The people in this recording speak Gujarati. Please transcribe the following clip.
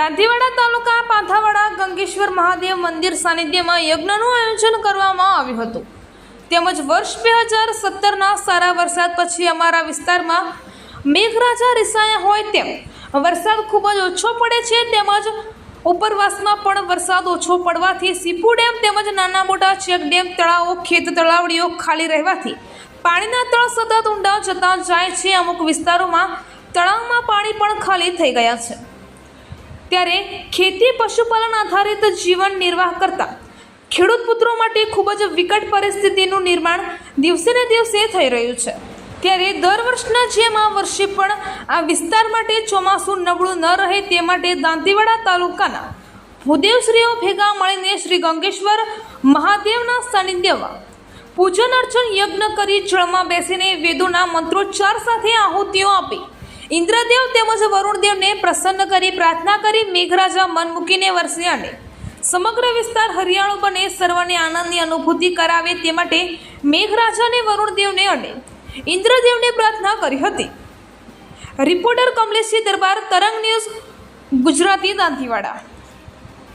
દાંતીવાડા તાલુકા પાંથાવાડા ગંગેશ્વર મહાદેવ મંદિર સાનિધ્યમાં યજ્ઞનું આયોજન કરવામાં આવ્યું હતું. તેમજ વર્ષ બે હજાર સત્તરના સારા વરસાદ પછી અમારા વિસ્તારમાં મેઘરાજા રિસાયા હોય તેમ વરસાદ ખૂબ જ ઓછો પડે છે, તેમજ ઉપરવાસમાં પણ વરસાદ ઓછો પડવાથી સીપુ ડેમ તેમજ નાના મોટા ચેક ડેમ, તળાવો, ખેત તળાવડીઓ ખાલી રહેવાથી પાણીના તળ સતત ઊંડા જતા જાય છે. અમુક વિસ્તારોમાં તળાવમાં પાણી પણ ખાલી થઈ ગયા છે. ત્યારે ખેતી પશુપાલન આધારિત જીવન નિર્વાહ કરતા ખેડૂત પુત્રો માટે ખૂબ જ વિકટ પરિસ્થિતિનું નિર્માણ દિવસે ને દિવસે થઈ રહ્યું છે. ત્યારે દર વર્ષના જેમ આ વર્ષે પણ આ વિસ્તાર માટે ચોમાસું નબળું ન રહે તે માટે દાંતીવાડા તાલુકાના ભૂદેવશ્રીઓ ભેગા મળીને શ્રી ગંગેશ્વર મહાદેવના સાનિધ્યમાં પૂજન અર્ચન યજ્ઞ કરી જળમાં બેસીને વેદોના મંત્રોચ્ચાર સાથે આહુતિઓ આપી. ઇન્દ્રદેવ તેમજ વરુણદેવને પ્રસન્ન કરી પ્રાર્થના કરી મેઘરાજા મન મૂકીને વરસે અને સમગ્ર વિસ્તાર હરિયાળો બને, સર્વને આનંદની અનુભૂતિ કરાવે તે માટે મેઘરાજાને વરુણદેવને અને ઇન્દ્રદેવને પ્રાર્થના કરી હતી. રિપોર્ટર કમલેશજી દરબાર, તરંગ ન્યૂઝ, ગુજરાતી દાંતીવાડા.